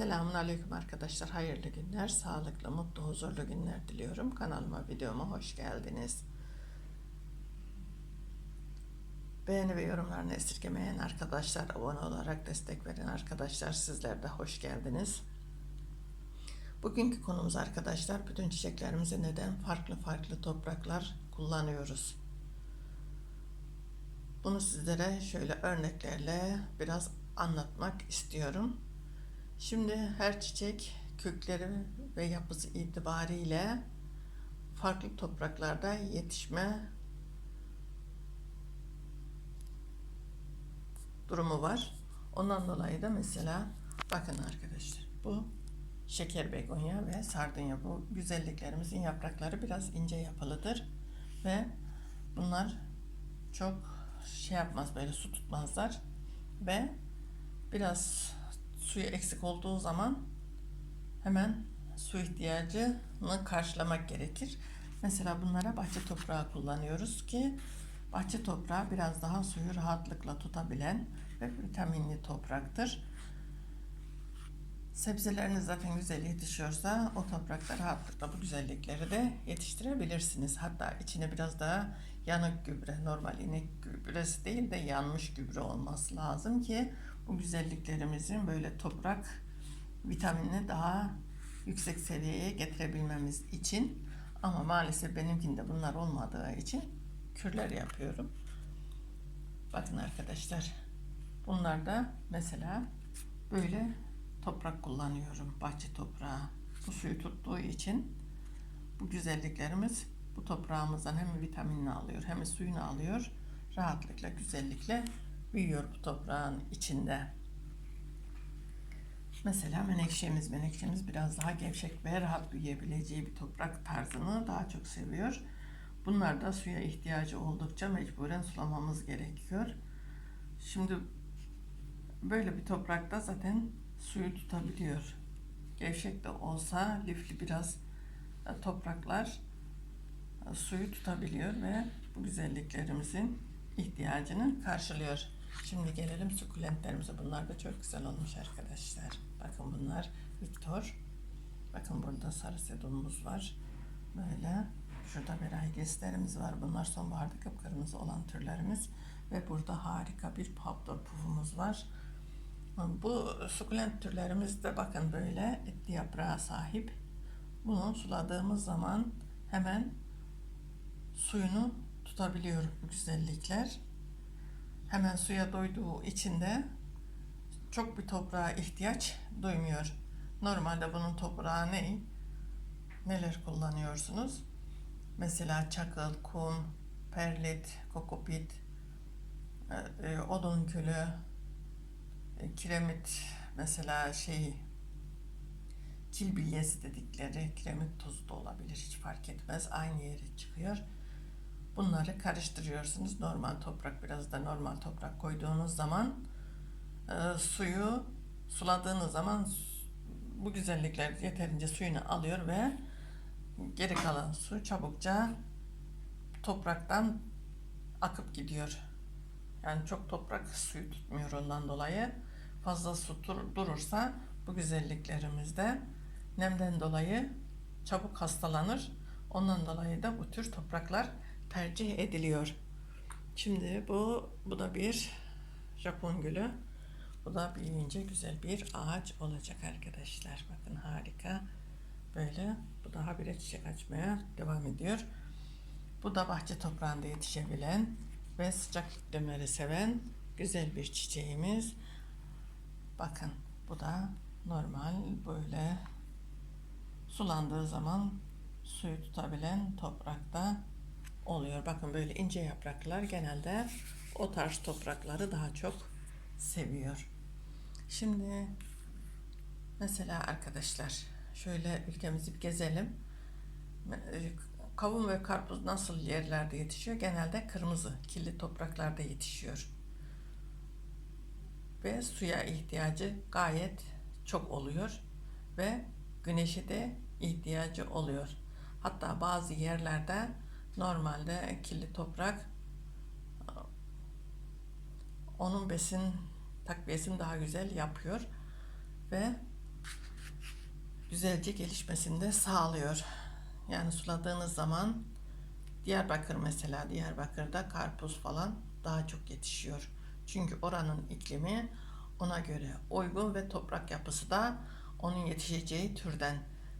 Selamun Aleyküm arkadaşlar. Hayırlı günler, sağlıklı, mutlu, huzurlu günler diliyorum. Kanalıma, videoma hoş geldiniz. Beğeni ve yorumlarını esirgemeyen arkadaşlar, abone olarak destek veren arkadaşlar sizler de hoş geldiniz. Bugünkü konumuz arkadaşlar, bütün çiçeklerimizi neden farklı farklı topraklar kullanıyoruz? Bunu sizlere şöyle örneklerle biraz anlatmak istiyorum. Şimdi her çiçek kökleri ve yapısı itibariyle farklı topraklarda yetişme durumu var. Ondan dolayı da mesela bakın arkadaşlar bu şeker begonya ve sardunya bu güzelliklerimizin yaprakları biraz ince yapılıdır ve bunlar çok şey yapmaz böyle su tutmazlar ve biraz suyu eksik olduğu zaman hemen su ihtiyacını karşılamak gerekir. Mesela bunlara bahçe toprağı kullanıyoruz ki bahçe toprağı biraz daha suyu rahatlıkla tutabilen ve vitaminli topraktır. Sebzeleriniz zaten güzel yetişiyorsa o toprakta rahatlıkla bu güzellikleri de yetiştirebilirsiniz. Hatta içine biraz daha yanık gübre, normal inek gübresi değil de yanmış gübre olması lazım ki bu güzelliklerimizin böyle toprak vitaminini daha yüksek seviyeye getirebilmemiz için ama maalesef benimkinde bunlar olmadığı için kürler yapıyorum. Bakın arkadaşlar bunlar da mesela böyle toprak kullanıyorum. Bahçe toprağı. Bu suyu tuttuğu için bu güzelliklerimiz bu toprağımızdan hem vitaminini alıyor hem suyunu alıyor. Rahatlıkla, güzellikle büyüyor bu toprağın içinde. Mesela menekşemiz, menekşemiz biraz daha gevşek ve rahat büyüyebileceği bir toprak tarzını daha çok seviyor. Bunlar da suya ihtiyacı oldukça mecburen sulamamız gerekiyor. Şimdi böyle bir toprakta zaten suyu tutabiliyor. Gevşek de olsa lifli biraz e, topraklar e, suyu tutabiliyor ve bu güzelliklerimizin ihtiyacını karşılıyor. Şimdi gelelim sukulentlerimize. Bunlar da çok güzel olmuş arkadaşlar. Bakın bunlar Victor. Bakın burada sarı sedumumuz var. Böyle. Şurada beraygeslerimiz var. Bunlar sonbaharda kıpkırmızı olan türlerimiz. Ve burada harika bir pablo pufumuz var. Bu sukulent türlerimiz de bakın böyle etli yaprağa sahip. Bunu suladığımız zaman hemen suyunu tutabiliyor bu güzellikler. Hemen suya doyduğu için de çok bir toprağa ihtiyaç duymuyor. Normalde bunun toprağı ne? Neler kullanıyorsunuz? Mesela çakıl, kum, perlit, kokopit, e, e, odun külü, e, kiremit mesela şey kil bilyesi dedikleri kiremit tozu da olabilir hiç fark etmez aynı yere çıkıyor. Bunları karıştırıyorsunuz. Normal toprak biraz da normal toprak koyduğunuz zaman e, suyu suladığınız zaman bu güzellikler yeterince suyunu alıyor ve geri kalan su çabukça topraktan akıp gidiyor. Yani çok toprak suyu tutmuyor ondan dolayı. Fazla su durursa bu güzelliklerimizde nemden dolayı çabuk hastalanır. Ondan dolayı da bu tür topraklar tercih ediliyor. Şimdi bu bu da bir Japon gülü. Bu da büyüyünce güzel bir ağaç olacak arkadaşlar. Bakın harika. Böyle bu daha bile çiçek açmaya devam ediyor. Bu da bahçe toprağında yetişebilen ve sıcak iklimleri seven güzel bir çiçeğimiz. Bakın bu da normal böyle sulandığı zaman suyu tutabilen toprakta oluyor. Bakın böyle ince yapraklar genelde o tarz toprakları daha çok seviyor. Şimdi mesela arkadaşlar şöyle ülkemizi bir gezelim. Kavun ve karpuz nasıl yerlerde yetişiyor? Genelde kırmızı, kirli topraklarda yetişiyor. Ve suya ihtiyacı gayet çok oluyor ve güneşe de ihtiyacı oluyor. Hatta bazı yerlerde normalde kirli toprak onun besin takviyesini daha güzel yapıyor ve güzelce gelişmesini de sağlıyor. Yani suladığınız zaman Diyarbakır mesela Diyarbakır'da karpuz falan daha çok yetişiyor. Çünkü oranın iklimi ona göre uygun ve toprak yapısı da onun yetişeceği türden.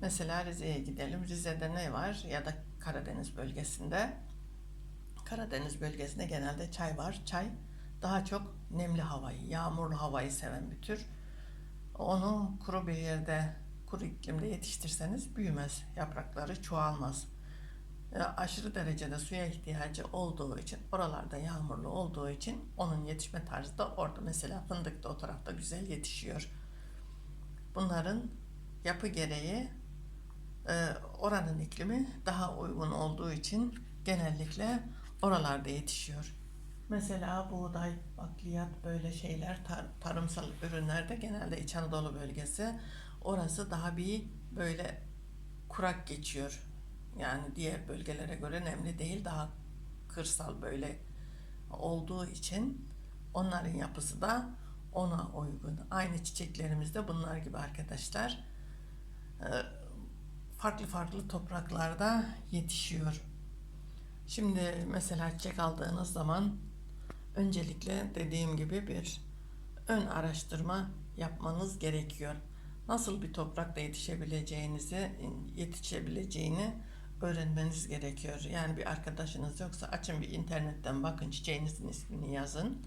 Mesela Rize'ye gidelim. Rize'de ne var ya da Karadeniz bölgesinde? Karadeniz bölgesinde genelde çay var. Çay daha çok nemli havayı, yağmurlu havayı seven bir tür. Onu kuru bir yerde, kuru iklimde yetiştirseniz büyümez. Yaprakları çoğalmaz. E, aşırı derecede suya ihtiyacı olduğu için, oralarda yağmurlu olduğu için onun yetişme tarzı da orada. Mesela fındık da o tarafta güzel yetişiyor. Bunların yapı gereği oranın iklimi daha uygun olduğu için genellikle oralarda yetişiyor. Mesela buğday, bakliyat böyle şeyler tar- tarımsal ürünlerde genelde İç Anadolu bölgesi orası daha bir böyle kurak geçiyor. Yani diğer bölgelere göre nemli değil daha kırsal böyle olduğu için onların yapısı da ona uygun. Aynı çiçeklerimiz de bunlar gibi arkadaşlar. Ee, Farklı farklı topraklarda yetişiyor. Şimdi mesela çiçek aldığınız zaman öncelikle dediğim gibi bir ön araştırma yapmanız gerekiyor. Nasıl bir toprakta yetişebileceğinizi, yetişebileceğini öğrenmeniz gerekiyor. Yani bir arkadaşınız yoksa açın bir internetten bakın çiçeğinizin ismini yazın.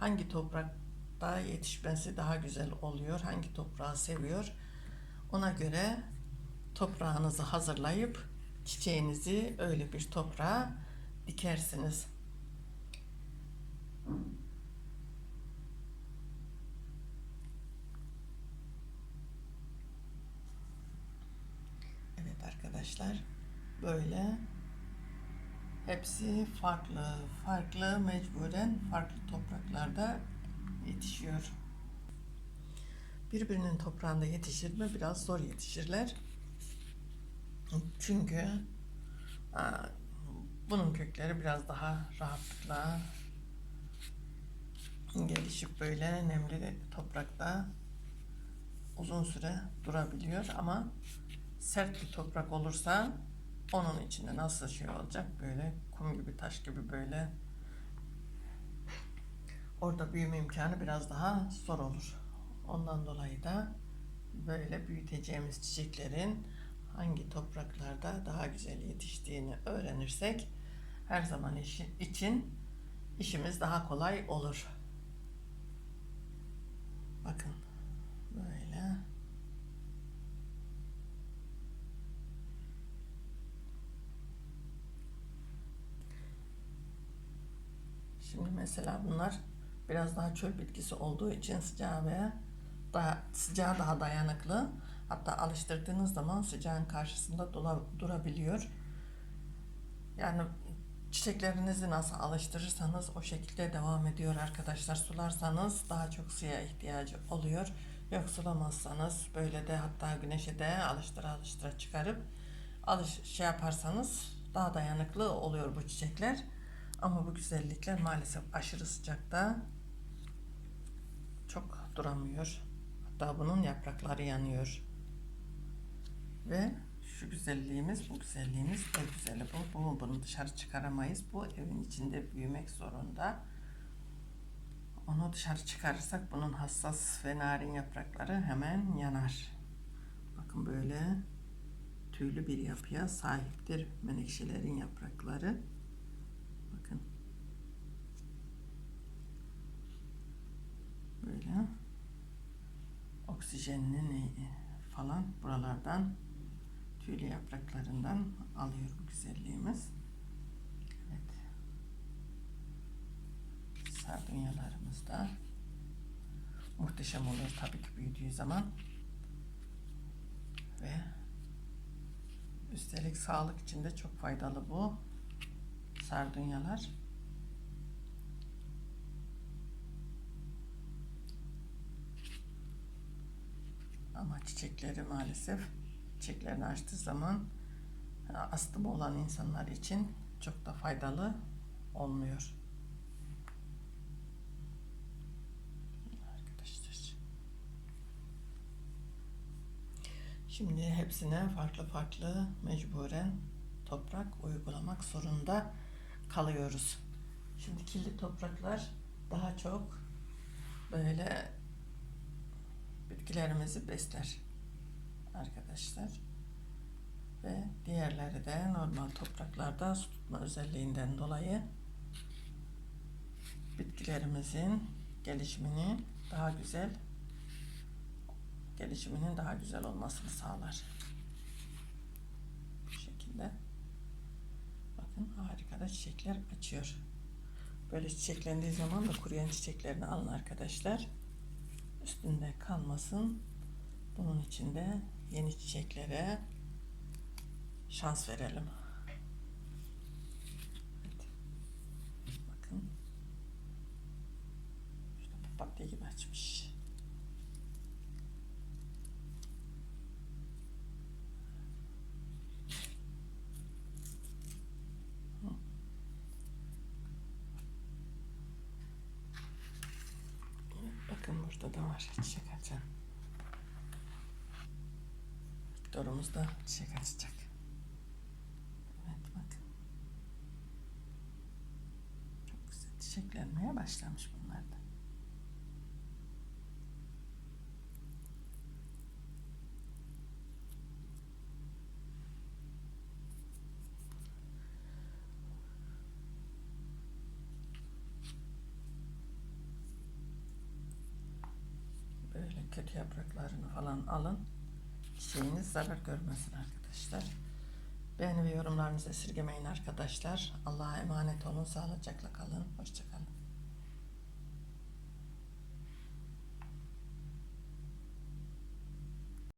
Hangi toprakta yetişmesi daha güzel oluyor, hangi toprağı seviyor. Ona göre toprağınızı hazırlayıp çiçeğinizi öyle bir toprağa dikersiniz. Evet arkadaşlar böyle hepsi farklı farklı mecburen farklı topraklarda yetişiyor. Birbirinin toprağında yetişir mi? Biraz zor yetişirler. Çünkü bunun kökleri biraz daha rahatlıkla gelişip böyle nemli toprakta uzun süre durabiliyor ama sert bir toprak olursa onun içinde nasıl şey olacak böyle kum gibi taş gibi böyle orada büyüme imkanı biraz daha zor olur. Ondan dolayı da böyle büyüteceğimiz çiçeklerin hangi topraklarda daha güzel yetiştiğini öğrenirsek her zaman için işimiz daha kolay olur. Bakın böyle. Şimdi mesela bunlar biraz daha çöl bitkisi olduğu için sıcağı ve daha sıcağa daha dayanıklı. Hatta alıştırdığınız zaman sıcağın karşısında dura, durabiliyor. Yani çiçeklerinizi nasıl alıştırırsanız o şekilde devam ediyor arkadaşlar. Sularsanız daha çok suya ihtiyacı oluyor. Yok sulamazsanız böyle de hatta güneşe de alıştıra alıştıra çıkarıp alış şey yaparsanız daha dayanıklı oluyor bu çiçekler. Ama bu güzellikler maalesef aşırı sıcakta çok duramıyor. Hatta bunun yaprakları yanıyor. Ve şu güzelliğimiz, bu güzelliğimiz ev güzeli bu. Bu bunu dışarı çıkaramayız. Bu evin içinde büyümek zorunda. Onu dışarı çıkarırsak bunun hassas ve narin yaprakları hemen yanar. Bakın böyle tüylü bir yapıya sahiptir menekşelerin yaprakları. Bakın. Böyle oksijenli falan buralardan tüylü yapraklarından alıyor bu güzelliğimiz. Evet. Sardunyalarımız da muhteşem olur tabii ki büyüdüğü zaman. Ve üstelik sağlık için de çok faydalı bu sardunyalar. Ama çiçekleri maalesef çiçeklerini açtığı zaman e, astımı olan insanlar için çok da faydalı olmuyor. Şimdi hepsine farklı farklı mecburen toprak uygulamak zorunda kalıyoruz. Şimdi kirli topraklar daha çok böyle bitkilerimizi besler arkadaşlar. Ve diğerleri de normal topraklarda su tutma özelliğinden dolayı bitkilerimizin gelişimini daha güzel gelişiminin daha güzel olmasını sağlar. Bu şekilde. Bakın harika da çiçekler açıyor. Böyle çiçeklendiği zaman da kuruyan çiçeklerini alın arkadaşlar. Üstünde kalmasın. Bunun için de yeni çiçeklere şans verelim. Bakın. Şurada papatya gibi açmış. Bakın burada da var çiçek açan. Viktor'umuz da çiçek açacak. Evet bakın. Çok güzel çiçeklenmeye başlamış bunlar da. Böyle kötü yapraklarını falan alın. Çiçeğiniz zarar görmesin arkadaşlar. Beğeni ve yorumlarınızı esirgemeyin arkadaşlar. Allah'a emanet olun. Sağlıcakla kalın. Hoşçakalın.